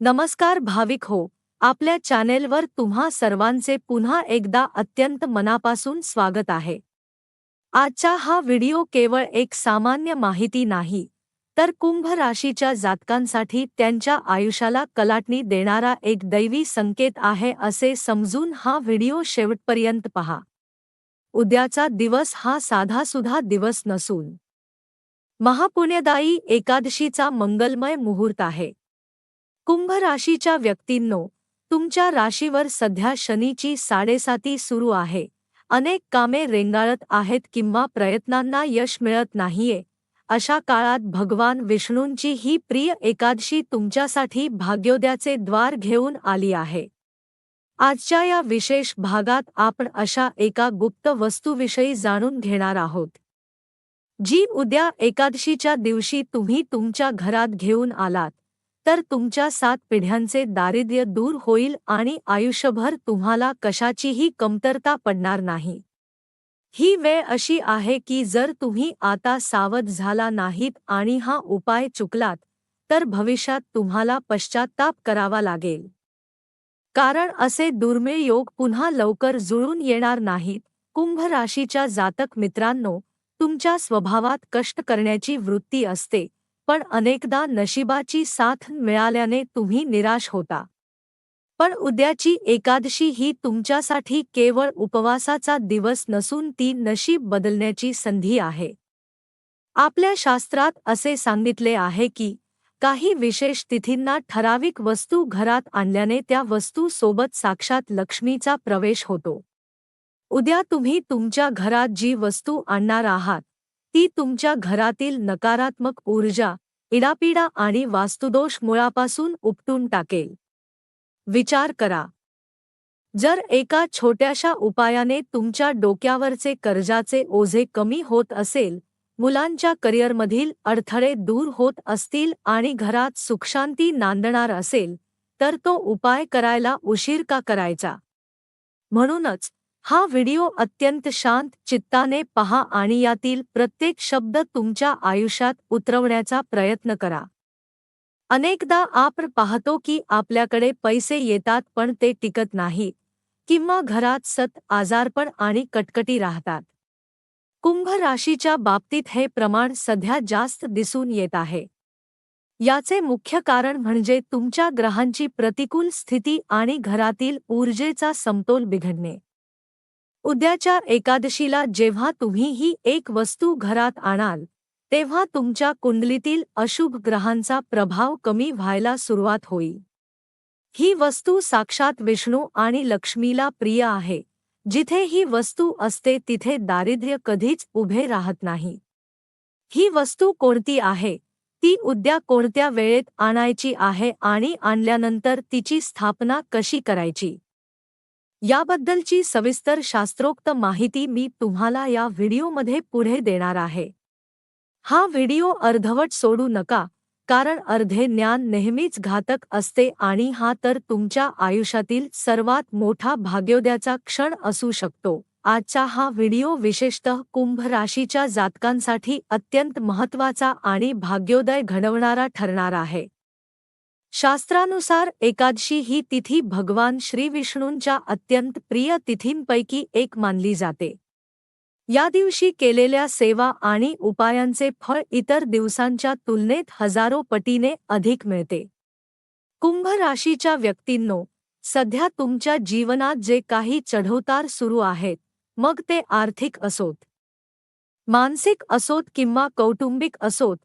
नमस्कार भाविक हो आपल्या चॅनेलवर तुम्हा सर्वांचे पुन्हा एकदा अत्यंत मनापासून स्वागत आहे. आजचा हा व्हिडिओ केवळ एक सामान्य माहिती नाही तर कुंभ राशीच्या जातकांसाठी त्यांच्या आयुष्याला कलाटणी देणारा एक दैवी संकेत आहे असे समजून हा व्हिडिओ शेवटपर्यंत पहा. उद्याचा दिवस हा साधासुधा दिवस नसून. महापुण्यदायी एकादशीचा मंगलमय मुहूर्त आहे. कुंभ राशीच्या व्यक्तींनो तुमच्या राशीवर सध्या शनीची साडेसाती सुरू आहे. अनेक कामे रेंगाळत आहेत किंवा प्रयत्नांना यश मिळत नाहीये. अशा काळात भगवान विष्णूंची ही प्रिय एकादशी तुमच्यासाठी भाग्योदयाचे द्वार घेऊन आली आहे. आजच्या या विशेष भागात आपण अशा एका गुप्त वस्तूविषयी जाणून घेणार आहोत. जी उद्या एकादशीच्या दिवशी तुम्ही तुमच्या घरात घेऊन आलात. तर तुमच्या सात पिढ्यांचे दारिद्र्य दूर होईल आणि आयुष्यभर तुम्हाला कशाचीही कमतरता पडणार नाही. ही वेळ अशी आहे की जर तुम्ही आता सावध झाला नाहीत आणि हा उपाय चुकलात तर भविष्यात तुम्हाला पश्चात्ताप करावा लागेल. कारण असे दुर्मिळ योग पुन्हा लवकर जुळून येणार नाहीत. कुंभ राशीच्या जातक मित्रांनो तुमच्या स्वभावात कष्ट करण्याची वृत्ती असते. पण अनेकदा नशिबाची साथ मिळाल्याने तुम्ही निराश होता. पण उद्याची एकादशी ही तुमच्यासाठी केवळ उपवासाचा दिवस नसून ती नशीब बदलण्याची संधी आहे. आपल्या शास्त्रात असे सांगितले आहे की काही विशेष तिथींना ठराविक वस्तू घरात आणल्याने त्या वस्तू सोबत साक्षात लक्ष्मीचा प्रवेश होतो. उद्या तुम्ही तुमच्या घरात जी वस्तू आणणार आहात ती तुमच्या घरातील नकारात्मक ऊर्जा इडापिडा आणि वास्तुदोष मुळापासून उपटून टाकेल. विचार करा. जर एका छोट्याशा उपायाने तुमच्या डोक्यावरचे कर्जाचे ओझे कमी होत असेल मुलांच्या करिअरमधील अडथळे दूर होत असतील आणि घरात सुखशांती नांदणार असेल तर तो उपाय करायला उशीर का करायचा? म्हणूनच हा व्हिडिओ अत्यंत शांत चित्ताने पहा आणि यातील प्रत्येक शब्द तुमच्या आयुष्यात उतरवण्याचा प्रयत्न करा. अनेकदा आपण पाहतो की आपल्याकडे पैसे येतात पण ते टिकत नाहीत किंवा घरात सत आजारपण आणि कटकटी राहतात. कुंभ राशीच्या बाबतीत हे प्रमाण सध्या जास्त दिसून येत आहे. याचे मुख्य कारण म्हणजे तुमच्या ग्रहांची प्रतिकूल स्थिती आणि घरातील ऊर्जेचा समतोल बिघडणे. उद्याच्या एकादशीला जेव्हा तुम्ही ही एक वस्तू घरात आणाल तेव्हा तुमच्या कुंडलीतील अशुभ ग्रहांचा प्रभाव कमी व्हायला सुरुवात होईल. ही वस्तू साक्षात विष्णू आणि लक्ष्मीला प्रिय आहे. जिथे ही वस्तू असते तिथे दारिद्र्य कधीच उभे राहत नाही. ही वस्तू कोणती आहे? ती उद्या कोणत्या वेळेत आणायची आहे आणि आणल्यानंतर तिची स्थापना कशी करायची? याबद्दलची सविस्तर शास्त्रोक्त माहिती मी तुम्हाला या व्हिडिओमध्ये पुढे देणार आहे. हा व्हिडिओ अर्धवट सोडू नका कारण अर्धे ज्ञान नेहमीच घातक असते आणि हा तर तुमच्या आयुष्यातील सर्वात मोठा भाग्योदयाचा क्षण असू शकतो. आजचा हा व्हिडिओ विशेषतः कुंभ राशीच्या जातकांसाठी अत्यंत महत्त्वाचा आणि भाग्योदय घडवणारा ठरणार आहे. शास्त्रानुसार एकादशी ही तिथी भगवान श्रीविष्णूंच्या अत्यंत प्रिय तिथींपैकी एक मानली जाते. या दिवशी केलेल्या सेवा आणि उपायांचे फळ इतर दिवसांच्या तुलनेत हजारो पटीने अधिक मिळते. कुंभ राशीच्या व्यक्तींनो सध्या तुमच्या जीवनात जे काही चढवतार सुरू आहेत मग ते आर्थिक असोत. मानसिक असोत किंवा कौटुंबिक असोत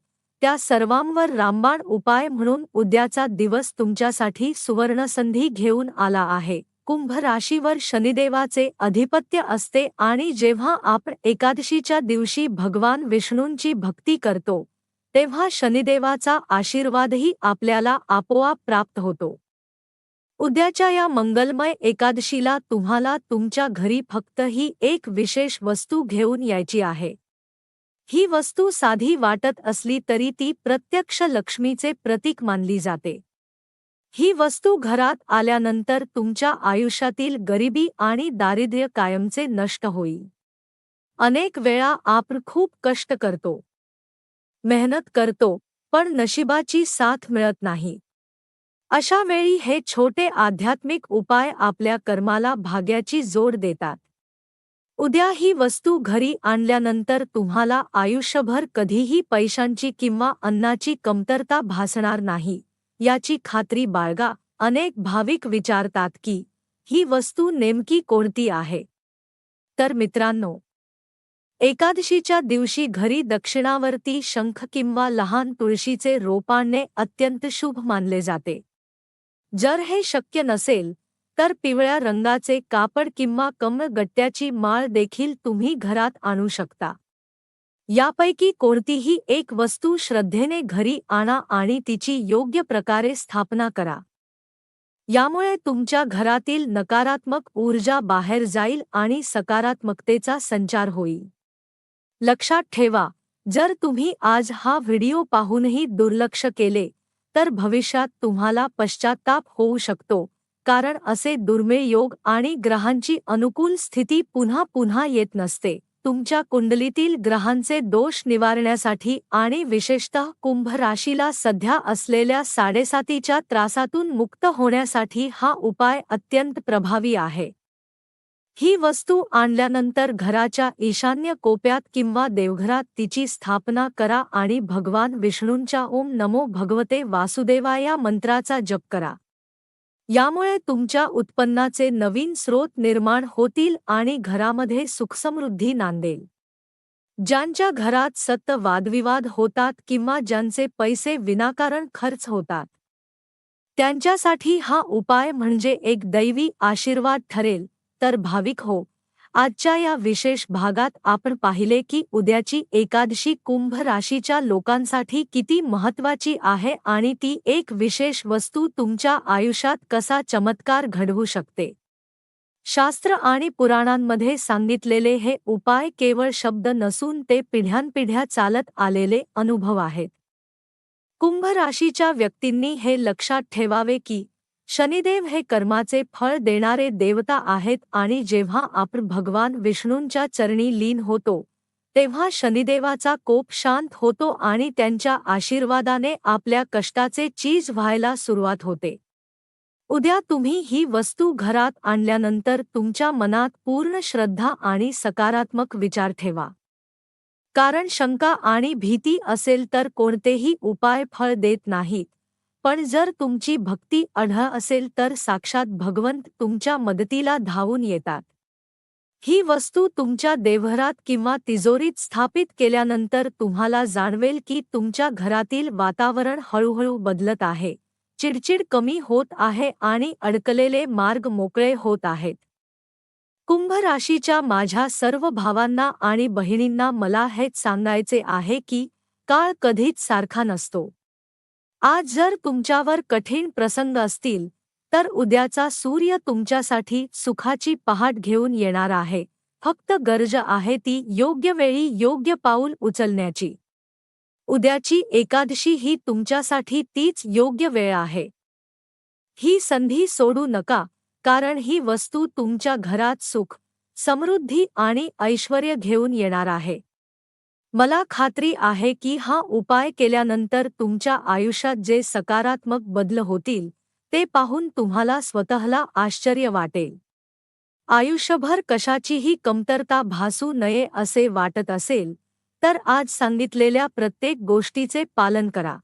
त्या सर्वांवर रामबाण उपाय म्हणून उद्याचा दिवस तुमच्यासाठी सुवर्णसंधी घेऊन आला आहे. कुंभ राशीवर शनिदेवाचे अधिपत्य असते आणि जेव्हा आपण एकादशीच्या दिवशी भगवान विष्णूंची भक्ती करतो तेव्हा शनिदेवाचा आशीर्वादही आपल्याला आपोआप प्राप्त होतो. उद्याच्या या मंगलमय एकादशीला तुम्हाला तुमच्या घरी फक्त ही एक विशेष वस्तू घेऊन यायची आहे. ही वस्तू साधी वाटत असली तरी ती प्रत्यक्ष लक्ष्मीचे प्रतीक मानली जाते. ही वस्तू घरात आल्यानंतर तुमच्या आयुष्यातील गरिबी आणि दारिद्र्य कायमचे नष्ट होईल. अनेक वेळा आपण खूप कष्ट करतो. मेहनत करतो पण नशिबाची साथ मिळत नाही. अशा वेळी हे छोटे आध्यात्मिक उपाय आपल्या कर्माला भाग्याची जोड देतात. उद्या ही वस्तू घरी आणल्यानंतर तुम्हाला आयुष्यभर कधीही पैशांची किंवा अन्नाची कमतरता भासणार नाही. याची खात्री बाळगा. अनेक भाविक विचारतात की ही वस्तू नेमकी कोणती आहे? तर मित्रांनो एकादशीच्या दिवशी घरी दक्षिणावर्ती शंख किंवा लहान तुळशीचे रोपाणणे अत्यंत शुभ मानले जाते. जर हे शक्य नसेल तर पिवळ्या रंगाचे कापड किंवा कमळगट्ट्याची माळ देखील तुम्ही घरात आणू शकता. यापैकी कोणतीही एक वस्तू श्रद्धेने घरी आणा आणि तिची योग्य प्रकारे स्थापना करा. यामुळे तुमच्या घरातील नकारात्मक ऊर्जा बाहेर जाईल आणि सकारात्मकतेचा संचार होईल. लक्षात ठेवा जर तुम्ही आज हा व्हिडिओ पाहूनही दुर्लक्ष केले तर भविष्यात तुम्हाला पश्चाताप होऊ शकतो. कारण असे दुर्मिळ योग आणि ग्रहांची अनुकूल स्थिती पुन्हा पुन्हा येत नसते. तुमच्या कुंडलीतील ग्रहांचे दोष निवारण्यासाठी आणि विशेषतः कुंभ राशीला सध्या असलेल्या साडेसातीच्या त्रासातून मुक्त होण्यासाठी हा उपाय अत्यंत प्रभावी आहे. ही वस्तू आणल्यानंतर घराच्या ईशान्य कोप्यात किंवा देवघरात तिची स्थापना करा आणि भगवान विष्णूंच्या ओम नमो भगवते वासुदेवा या मंत्राचा जप करा. यामुळे तुमच्या उत्पन्नाचे नवीन स्रोत निर्माण होतील आणि घरामध्ये सुखसमृद्धी नांदेल. ज्यांच्या घरात सत्त वादविवाद होतात किंवा ज्यांचे पैसे विनाकारण खर्च होतात. त्यांच्यासाठी हा उपाय म्हणजे एक दैवी आशीर्वाद ठरेल तर भाविक हो. आजच्या या विशेष भागात आपण पाहिले की उद्याची एकादशी कुंभ राशीच्या लोकांसाठी किती महत्वाची आहे आणि ती एक विशेष वस्तू तुमच्या आयुष्यात कसा चमत्कार घडवू शकते. शास्त्र आणि पुराणांमध्ये सांगितलेले हे उपाय केवळ शब्द नसून ते पिढ्यानपिढ्या चालत आलेले अनुभव आहेत. कुंभ राशीच्या व्यक्तींनी हे लक्षात ठेवावे की शनिदेव हे कर्माचे फळ देणारे देवता आहेत आणि जेव्हा आपण भगवान विष्णूंच्या चरणी लीन होतो तेव्हा शनिदेवाचा कोप शांत होतो आणि त्यांच्या आशीर्वादाने आपल्या कष्टाचे चीज व्हायला सुरुवात होते. उद्या तुम्ही ही वस्तू घरात आणल्यानंतर तुमच्या मनात पूर्ण श्रद्धा आणि सकारात्मक विचार ठेवा. कारण शंका आणि भीती असेल तर कोणतेही उपाय फळ देत नाहीत. पण जर तुमची भक्ती अढळ असेल तर साक्षात भगवंत तुमच्या मदतीला धावून येतात. ही वस्तू तुमच्या देवघरात किंवा तिजोरीत स्थापित केल्यानंतर तुम्हाला जाणवेल की तुमच्या घरातील वातावरण हळूहळू बदलत आहे. चिडचिड कमी होत आहे आणि अडकलेले मार्ग मोकळे होत आहेत. कुंभ राशीच्या माझ्या सर्व भावांना आणि बहिणींना मला हेच सांगायचे आहे की काळ कधीच सारखा नसतो. आज जर तुमच्यावर कठीण प्रसंग असतील तर उद्याचा सूर्य तुमच्यासाठी सुखाची पहाट घेऊन येणार आहे. फक्त गरज आहे ती योग्य वेळी योग्य पाऊल उचलण्याची. उद्याची एकादशी ही तुमच्यासाठी तीच योग्य वेळ आहे. ही संधी सोडू नका कारण ही वस्तू तुमच्या घरात सुख समृद्धी आणि ऐश्वर घेऊन येणार आहे. मला खात्री आहे की हा उपाय केल्यानंतर तुमच्या आयुष्यात जे सकारात्मक बदल होतील ते पाहून तुम्हाला स्वतःला आश्चर्य वाटेल. आयुष्यभर कशाचीही कमतरता भासू नये असे वाटत असेल तर आज सांगितलेल्या प्रत्येक गोष्टीचे पालन करा.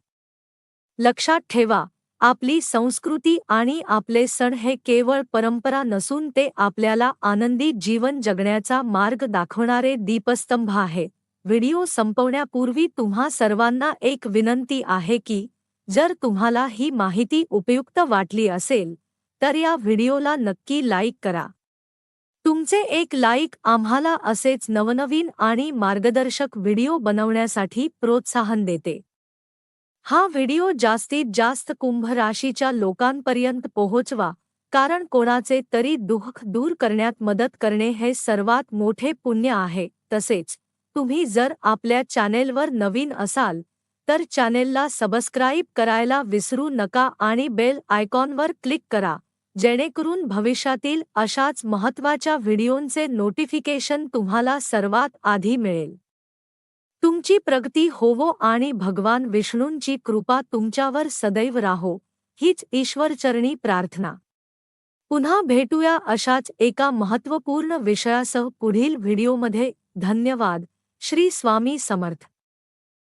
लक्षात ठेवा आपली संस्कृती आणि आपले सण हे केवळ परंपरा नसून ते आपल्याला आनंदी जीवन जगण्याचा मार्ग दाखवणारे दीपस्तंभ आहेत. व्हिडिओ संपवण्यापूर्वी तुम्हा सर्वांना एक विनंती आहे की जर तुम्हाला ही माहिती उपयुक्त वाटली असेल तर या व्हिडिओला नक्की लाईक करा. तुमचे एक लाईक आम्हाला असेच नवनवीन आणि मार्गदर्शक व्हिडिओ बनवण्यासाठी प्रोत्साहन देते. हा व्हिडिओ जास्तीत जास्त कुंभ राशीच्या लोकांपर्यंत पोहोचवा कारण कोणाचे तरी दुःख दूर करण्यात मदत करणे हे सर्वात मोठे पुण्य आहे तसेच तुम्ही जर आपल्या चॅनेलवर नवीन असाल तर चॅनेलला सबस्क्राईब करायला विसरू नका आणि बेल आयकॉनवर क्लिक करा जेणेकरून भविष्यातील अशाच महत्त्वाच्या व्हिडिओंचे नोटिफिकेशन तुम्हाला सर्वात आधी मिळेल. तुमची प्रगती होवो आणि भगवान विष्णूंची कृपा तुमच्यावर सदैव राहो हीच ईश्वरचरणी प्रार्थना. पुन्हा भेटूया अशाच एका महत्त्वपूर्ण विषयासह पुढील व्हिडिओमध्ये धन्यवाद. श्री स्वामी समर्थ.